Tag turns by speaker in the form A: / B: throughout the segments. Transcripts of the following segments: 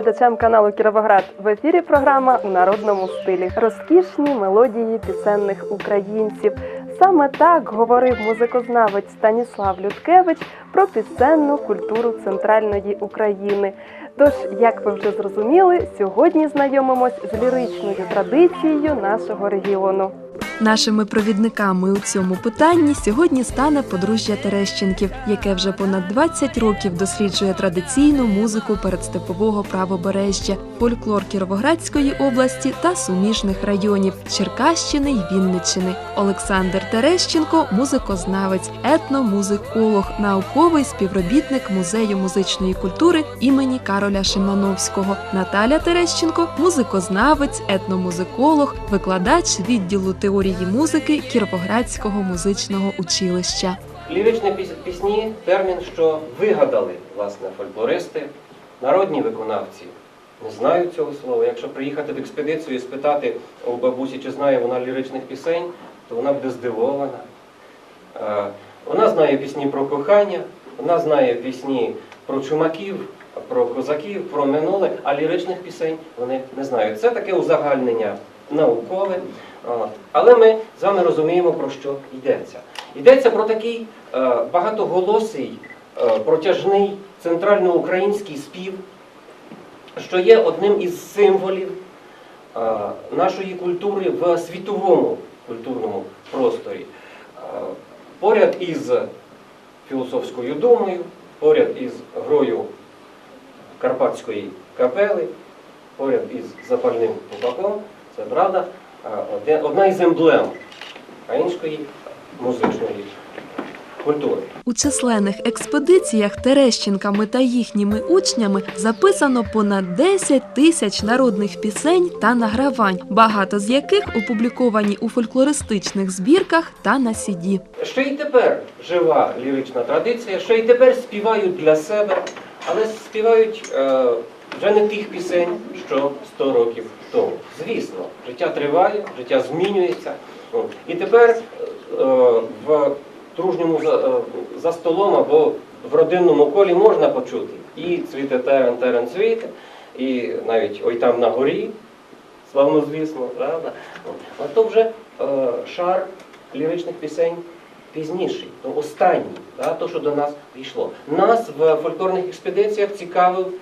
A: глядачам каналу Кіровоград. В ефірі програма у народному стилі. Розкішні мелодії пісенних українців. Саме так говорив музикознавець Станіслав Людкевич про пісенну культуру центральної України. Тож, як ви вже зрозуміли, сьогодні знайомимось з ліричною традицією нашого регіону.
B: Нашими провідниками у цьому питанні сьогодні стане подружжя Терещенків, яке вже понад 20 років досліджує традиційну музику передстепового правобережжя, фольклор Кіровоградської області та суміжних районів Черкащини й Вінниччини. Олександр Терещенко музикознавець, етномузиколог, науковий співробітник музею музичної культури імені Кароля Шимановського. Наталя Терещенко музикознавець, етномузиколог, викладач відділу теорії музики Кіровоградського музичного училища.
C: Ліричні пісні термін, що вигадали власне фольклористи, народні виконавці. Не знають цього слова. Якщо приїхати в експедицію і спитати у бабусі, чи знає вона ліричних пісень, то вона буде здивована. Вона знає пісні про кохання, вона знає пісні про чумаків, про козаків, про минуле, а ліричних пісень вони не знають. Це таке узагальнення наукове. Але ми з вами розуміємо, про що йдеться. Йдеться про такий е, багатоголосий, е, протяжний центральноукраїнський спів, що є одним із символів е, нашої культури в світовому культурному просторі. Поряд із філософською думою, поряд із грою Карпатської капели, поряд із запальним купаком, це правда, одна із емблем української музичної культури.
B: У численних експедиціях Терещенками та їхніми учнями записано понад 10 тисяч народних пісень та награвань, багато з яких опубліковані у фольклористичних збірках та на CD.
C: Ще й тепер жива лірична традиція, ще й тепер співають для себе, але співають е, вже не тих пісень, що 100 років тому. Звісно, життя триває, життя змінюється. І тепер е, в дружньому за, е, за столом або в родинному колі можна почути і цвіте терен, терен цвіте, і навіть ой там на горі, славно звісно, правда? А то вже е, шар ліричних пісень пізніший, то останній, да, то, що до нас дійшло. Нас в фольклорних експедиціях цікавив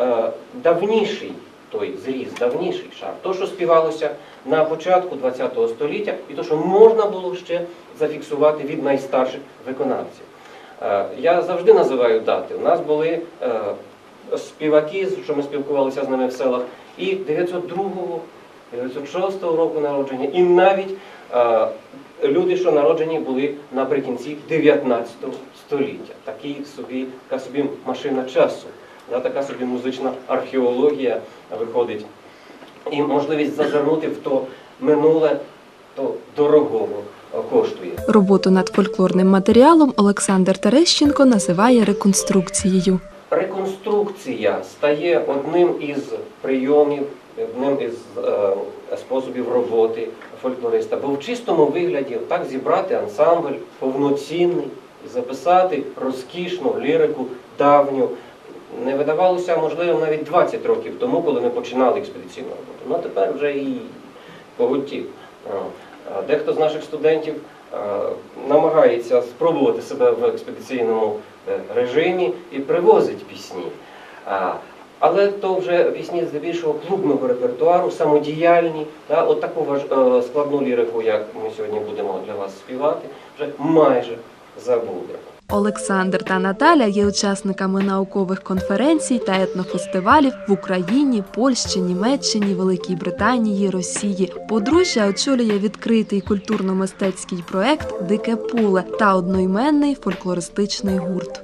C: е, давніший той зріз, давніший шар, то, що співалося на початку ХХ століття, і то, що можна було ще зафіксувати від найстарших виконавців. Е, я завжди називаю дати. У нас були е, співаки, що ми спілкувалися з ними в селах, і 902-го, 906 року народження, і навіть е, люди, що народжені були наприкінці 19 століття. Такі собі, така собі машина часу, да, така собі музична археологія виходить. І можливість зазирнути в то минуле, то дорогого е, коштує.
B: Роботу над фольклорним матеріалом Олександр Терещенко називає реконструкцією.
C: Реконструкція стає одним із прийомів, одним із е, способів роботи фольклориста. Бо в чистому вигляді так зібрати ансамбль повноцінний, записати розкішну лірику давню. Не видавалося можливо навіть 20 років тому, коли ми починали експедиційну роботу. Ну а тепер вже і поготів. Дехто з наших студентів намагається спробувати себе в експедиційному е, режимі і привозить пісні. Але то вже пісні здебільшого клубного репертуару, самодіяльні, та, от таку важ- е, складну лірику, як ми сьогодні будемо для вас співати, вже майже забули.
B: Олександр та Наталя є учасниками наукових конференцій та етнофестивалів в Україні, Польщі, Німеччині, Великій Британії, Росії. Подружжя очолює відкритий культурно-мистецький проект Дике поле та одноіменний фольклористичний гурт.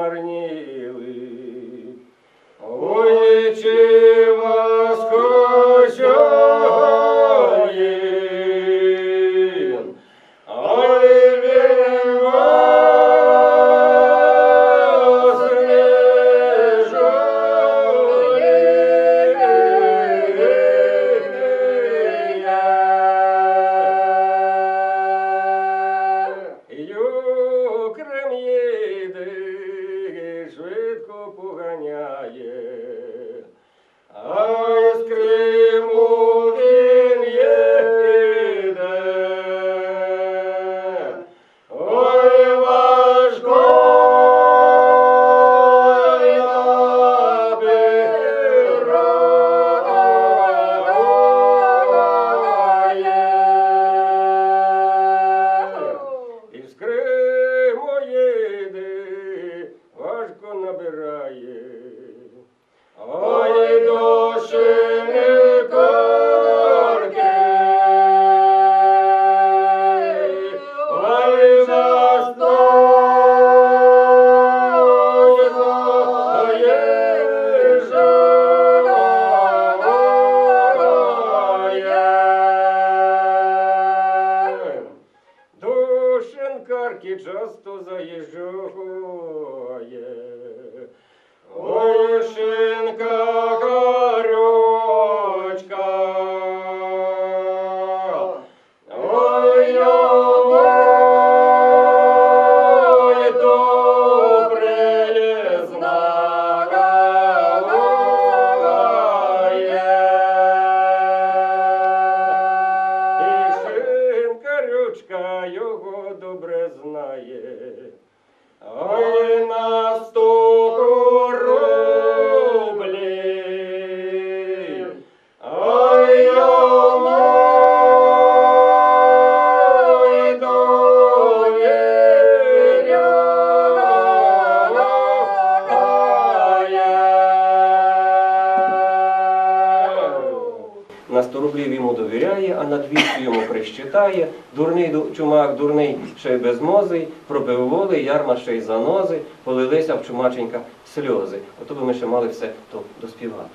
D: Marnie Душенкарки часто заїжджає. Ой, шинка рублів йому довіряє,
C: а на 200 йому прищитає. Дурний чумак, дурний ще й безмозий, пробив воли, ярма ще й занози, полилися в чумаченька сльози. Ото би ми ще мали все то доспівати.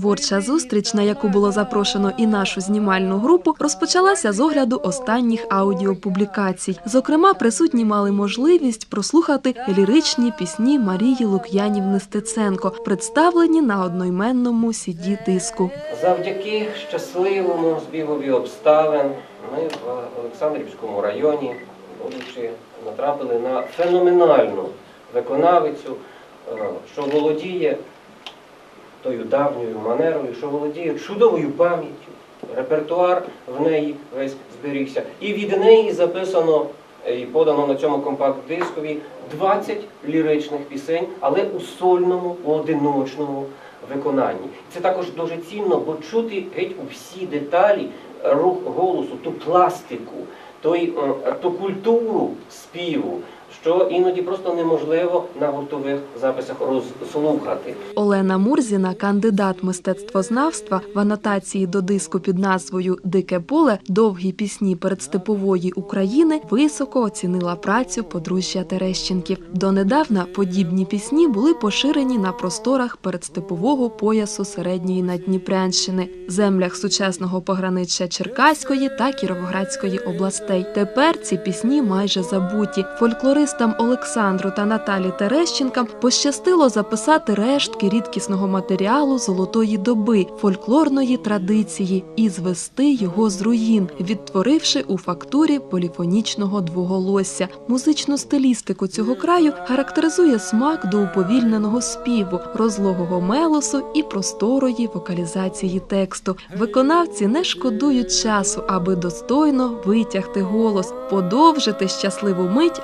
B: Творча зустріч, на яку було запрошено і нашу знімальну групу, розпочалася з огляду останніх аудіопублікацій. Зокрема, присутні мали можливість прослухати ліричні пісні Марії Лук'янівни Стеценко, представлені на одноіменному cd диску
C: Завдяки щасливому збігові обставин ми в Олександрівському районі, будучи, натрапили на феноменальну виконавицю, е, що володіє тою давньою манерою, що володіє чудовою пам'яттю. Репертуар в неї весь зберігся. І від неї записано е, і подано на цьому компакт-дискові 20 ліричних пісень, але у сольному, у одиночному виконанні. Це також дуже цінно, бо чути геть у всі деталі рух голосу, ту пластику, той, е, ту культуру співу, що іноді просто неможливо на гуртових записах розслухати.
B: Олена Мурзіна, кандидат мистецтвознавства, в анотації до диску під назвою Дике поле довгі пісні передстепової України високо оцінила працю подружжя Терещенків. Донедавна подібні пісні були поширені на просторах передстепового поясу середньої Надніпрянщини, землях сучасного пограниччя Черкаської та Кіровоградської областей. Тепер ці пісні майже забуті. Фольклористам Олександру та Наталі Терещенкам пощастило записати рештки рідкісного матеріалу золотої доби, фольклорної традиції і звести його з руїн, відтворивши у фактурі поліфонічного двоголосся. Музичну стилістику цього краю характеризує смак до уповільненого співу, розлогого мелосу і просторої вокалізації тексту. Виконавці не шкодують часу, аби достойно витягти голос, подовжити щасливу мить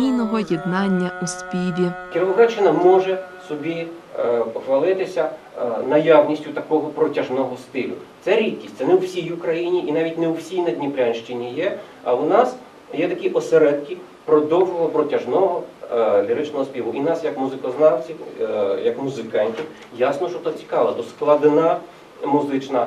B: гармонійного єднання у співі.
C: Кіровоградщина може собі е, похвалитися е, наявністю такого протяжного стилю. Це рідкість, це не у всій Україні і навіть не у всій Надніпрянщині є. А у нас є такі осередки продовгого протяжного е, ліричного співу. І нас, як музикознавців, як музикантів, ясно, що це цікаво, то складена музична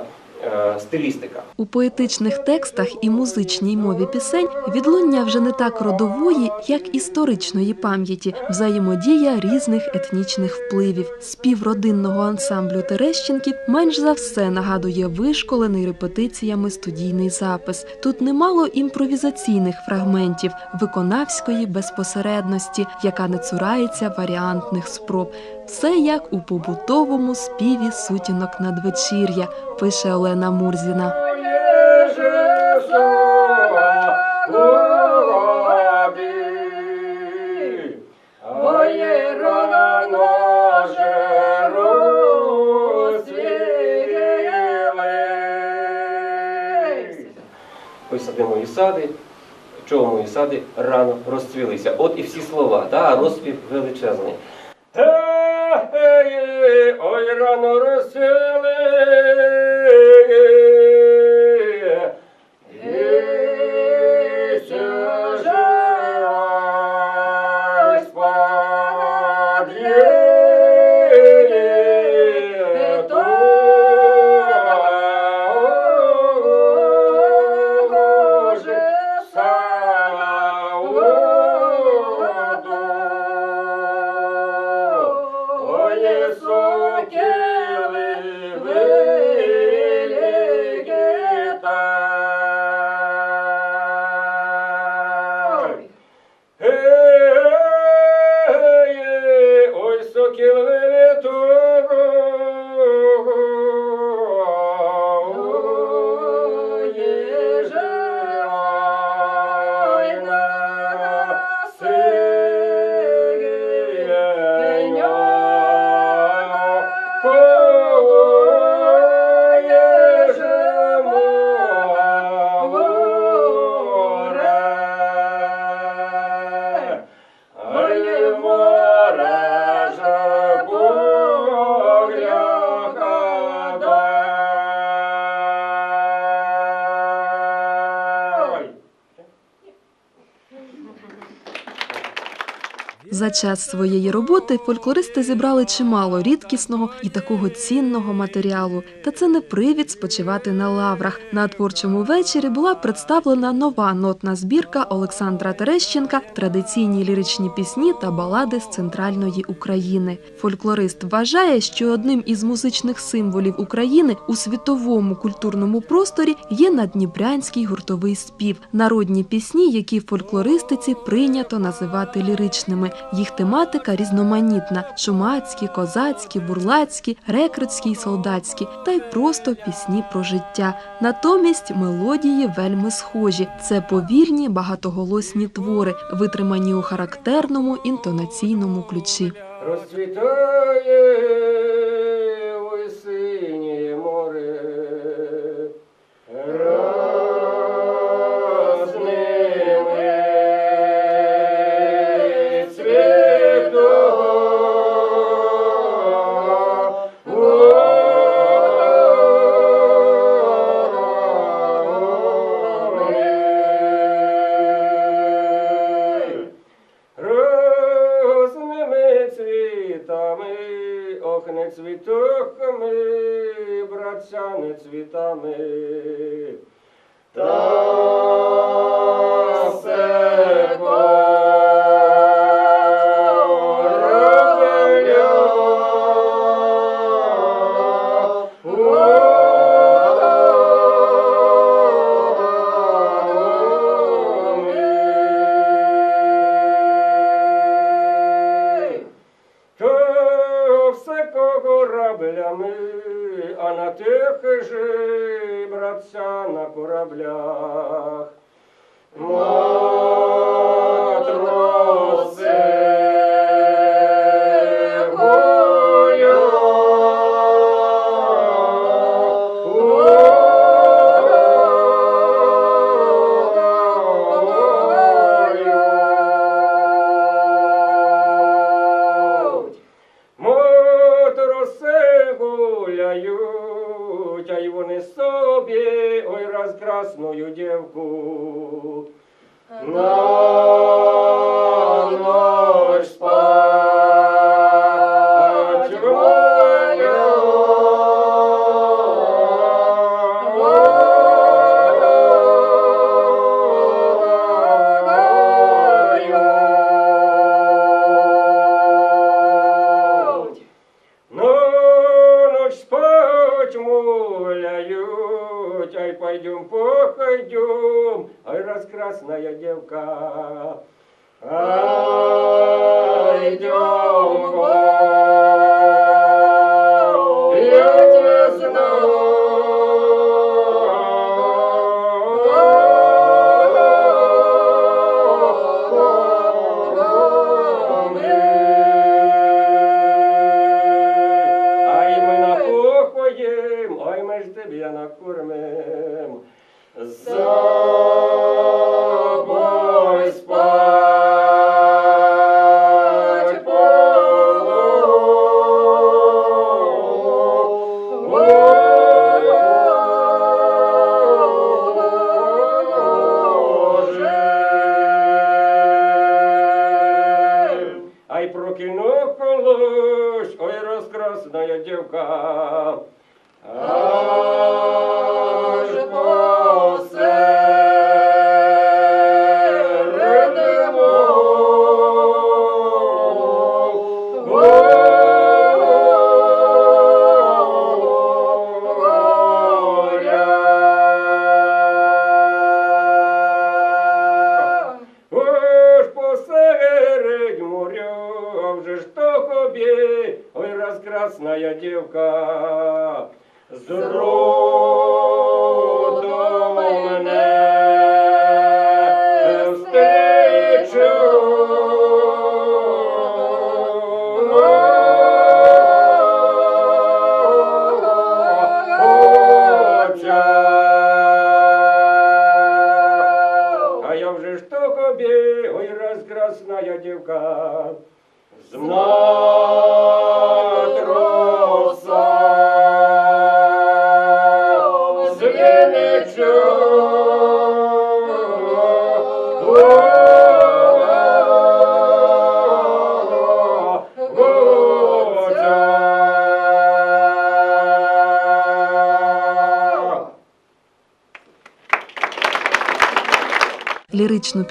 C: стилістика.
B: У поетичних текстах і музичній мові пісень відлуння вже не так родової, як історичної пам'яті, взаємодія різних етнічних впливів. Спів родинного ансамблю Терещенків менш за все нагадує вишколений репетиціями студійний запис. Тут немало імпровізаційних фрагментів, виконавської безпосередності, яка не цурається варіантних спроб. Все як у побутовому співі сутінок надвечір'я, пише Олена Мурзіна.
C: Ось мої сади, чого мої сади рано розцвілися. От і всі слова, да, а розспів величезний.
D: Ой, рано розсвіли.
B: Час своєї роботи фольклористи зібрали чимало рідкісного і такого цінного матеріалу. Та це не привід спочивати на лаврах. На творчому вечорі була представлена нова нотна збірка Олександра Терещенка, традиційні ліричні пісні та балади з центральної України. Фольклорист вважає, що одним із музичних символів України у світовому культурному просторі є надніпрянський гуртовий спів, народні пісні, які в фольклористиці прийнято називати ліричними. Їх тематика різноманітна: чумацькі, козацькі, бурлацькі, рекрутські й солдатські, та й просто пісні про життя. Натомість мелодії вельми схожі. Це повільні багатоголосні твори, витримані у характерному інтонаційному ключі.
D: Розцвітає собі, девку. На. На розкрасная девка. Знатроса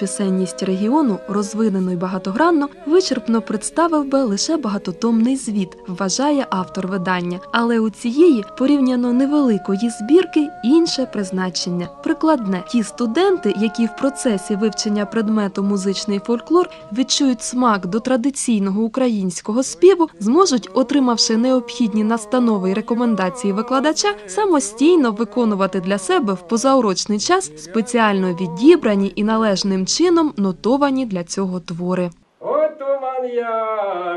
B: пісенність регіону, розвинену й багатогранно, вичерпно представив би лише багатотомний звіт, вважає автор видання. Але у цієї порівняно невеликої збірки інше призначення. Прикладне ті студенти, які в процесі вивчення предмету музичний фольклор відчують смак до традиційного українського співу, зможуть, отримавши необхідні настанови й рекомендації викладача, самостійно виконувати для себе в позаурочний час спеціально відібрані і належним чином нотовані для цього твори.
D: От туман яром,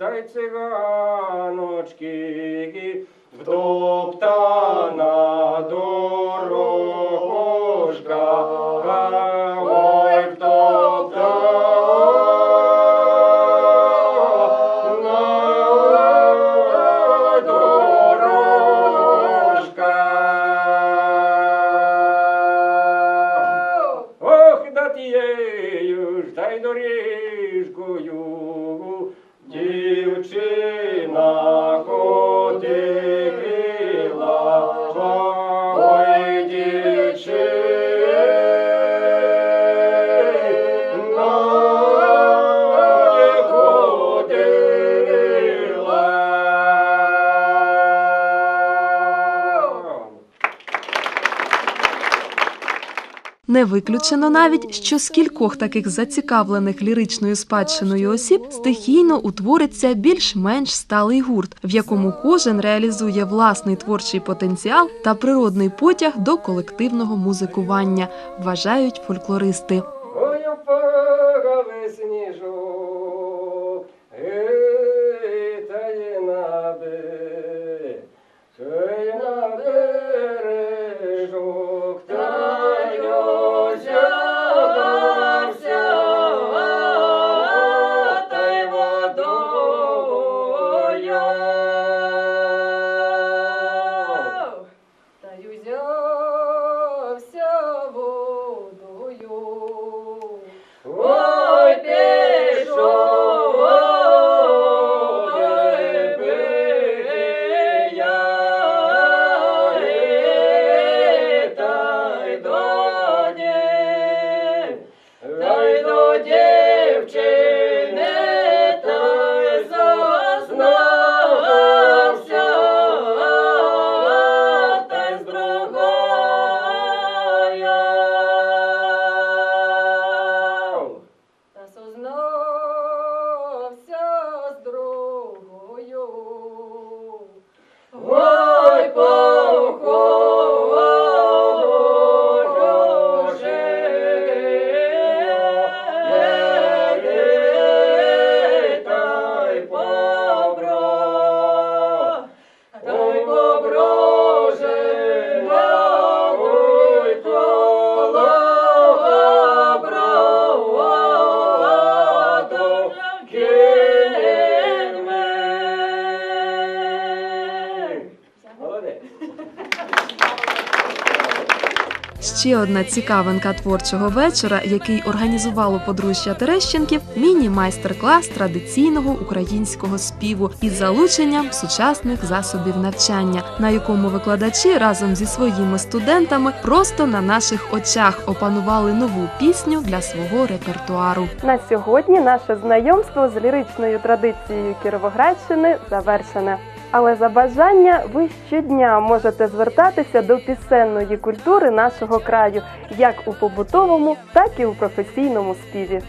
D: та циганочки, втоптана дорожка, Не виключено навіть, що з кількох таких зацікавлених ліричною спадщиною осіб стихійно утвориться більш-менш сталий гурт, в якому кожен реалізує власний творчий потенціал та природний потяг до колективного музикування, вважають фольклористи. Ще одна цікавинка творчого вечора, який організувало подружжя Терещенків, міні-майстер-клас традиційного українського співу із залученням сучасних засобів навчання, на якому викладачі разом зі своїми студентами просто на наших очах опанували нову пісню для свого репертуару.
B: На сьогодні наше знайомство з ліричною традицією Кіровоградщини завершене. Але за бажання ви щодня можете звертатися до пісенної культури нашого краю, як у побутовому, так і у професійному співі.